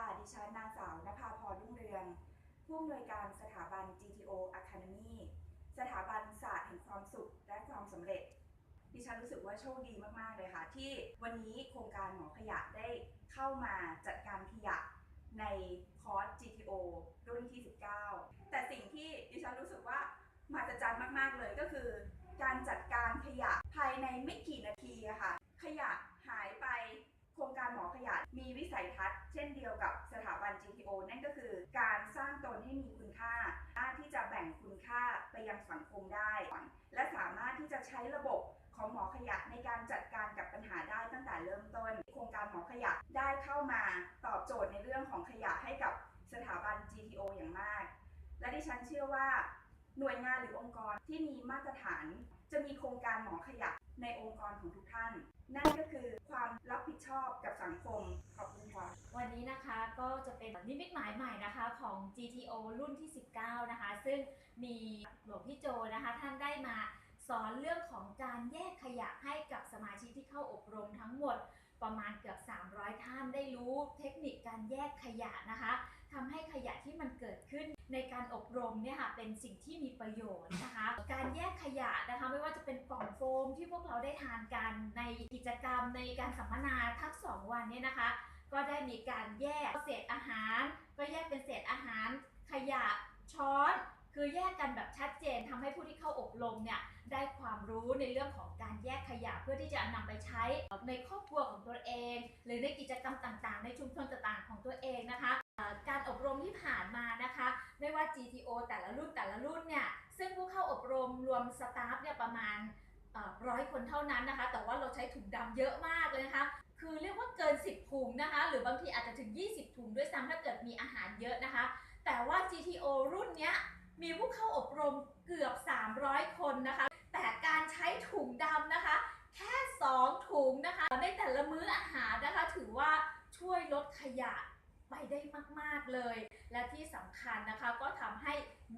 ค่ะ ดิฉันนางสาวนภาพรรุ่งเรือง ผู้อำนวยการสถาบัน GTO Academy สถาบันศาสตร์แห่งความสุขและความสำเร็จ ดิฉันรู้สึกว่าโชคดีมาก ๆ เลยค่ะ ที่วันนี้โครงการหมอขยะได้เข้ามาจัดการขยะในคอร์ส GTO รุ่นที่ 19 แต่สิ่งที่ดิฉันรู้สึกว่ามหัศจรรย์มากๆเลยก็คือ การจัดการขยะภายในไม่กี่นาทีอะค่ะ ขยะหายไป โครงการหมอขยะมีวิสัยทัศน์เช่นเดียวกับสถาบัน GTO นั่น การสร้างตนให้มีคุณค่าสามารถที่จะแบ่งคุณค่าไปยังสังคมได้ และสามารถที่จะใช้ระบบของหมอขยะในการจัดการกับปัญหาได้ตั้งแต่เริ่มต้น โครงการหมอขยะได้เข้ามาตอบโจทย์ในเรื่องของขยะให้กับสถาบัน GTO อย่างมาก และดิฉันเชื่อว่า หน่วยงานหรือองค์กรที่มีมาตรฐาน จะมีโครงการหมอขยะในองค์กรของทุกท่าน นั่นก็คือความรับผิดชอบกับสังคมข วันนี้นะคะก็จะเป็นนิมิตหมายใหม่นะคะของ GTO รุ่นที่ 19 นะคะ ซึ่งมีหลวงพี่โจนะคะท่านได้มาสอนเรื่องของการแยกขยะให้กับสมาชิกที่เข้าอบรมทั้งหมดประมาณเกือบ 300 ท่านได้รู้เทคนิคการแยกขยะนะคะทำให้ขยะที่มันเกิดขึ้นในการอบรมเนี่ยค่ะเป็นสิ่งที่มีประโยชน์นะคะ การแยกขยะนะคะไม่ว่าจะเป็นกล่องโฟมที่พวกเราได้ทานกันในกิจกรรมในการสัมมนาทั้งสองวันเนี่ยนะคะ ก็ได้มีการแยกเศษอาหาร ก็แยกเป็นเศษอาหาร ขยะช้อนคือแยกกันแบบชัดเจนทำให้ผู้ที่เข้าอบรมเนี่ยได้ความรู้ในเรื่องของการแยกขยะเพื่อที่จะนำไปใช้ในครอบครัวของตัวเอง หรือในกิจกรรมต่างๆ ในชุมชนต่างๆของตัวเองนะคะ การอบรมที่ผ่านมานะคะ ไม่ว่า GTO แต่ละรุ่นแต่ละรุ่นเนี่ยซึ่งผู้เข้าอบรมรวมสตาฟเนี่ยประมาณร้อยคนเท่านั้นนะคะ แต่ว่าเราใช้ถุงดำเยอะมากเลย หรือบางทีอาจจะถึง 20 ถุงด้วยซ้ำถ้าเกิดมีอาหารเยอะนะคะ แต่ว่า GTO รุ่นนี้มีผู้เข้าอบรมเกือบ 300 คนนะคะ แต่การใช้ถุงดำนะคะ แค่ 2 ถุงนะคะ ในแต่ละมื้ออาหารนะคะ ถือว่าช่วยลดขยะไปได้มาก ๆ เลย และที่สำคัญนะคะก็ทำให้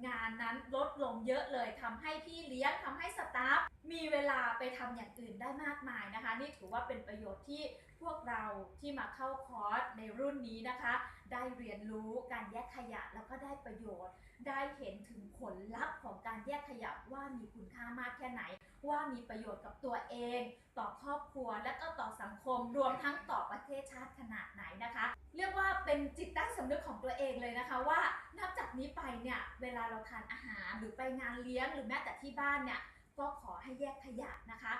งานนั้นลดลงเยอะเลยทำให้พี่เลี้ยงทำให้สตาฟ มีเวลาไปทำอย่างอื่นได้มากมายนะคะ นี่ถือว่าเป็นประโยชน์ที่พวกเราที่มาเข้าคอร์สในรุ่นนี้นะคะ ได้เรียนรู้การแยกขยะแล้วก็ได้ประโยชน์ ได้เห็นถึงผลลัพธ์ของการแยกขยะว่ามีคุณค่ามากแค่ไหน ว่ามีประโยชน์กับตัวเอง ต่อครอบครัวและก็ต่อสังคมรวมทั้งต่อประเทศชาติขนาดไหนนะคะ เรียกว่าเป็นจิตใต้สำนึกของตัวเองเลยนะคะ ว่านับจากนี้ไปเนี่ยเวลาเราทานอาหารหรือไปงานเลี้ยงหรือแม้แต่ที่บ้านเนี่ย ก็ขอให้แยกขยะนะคะ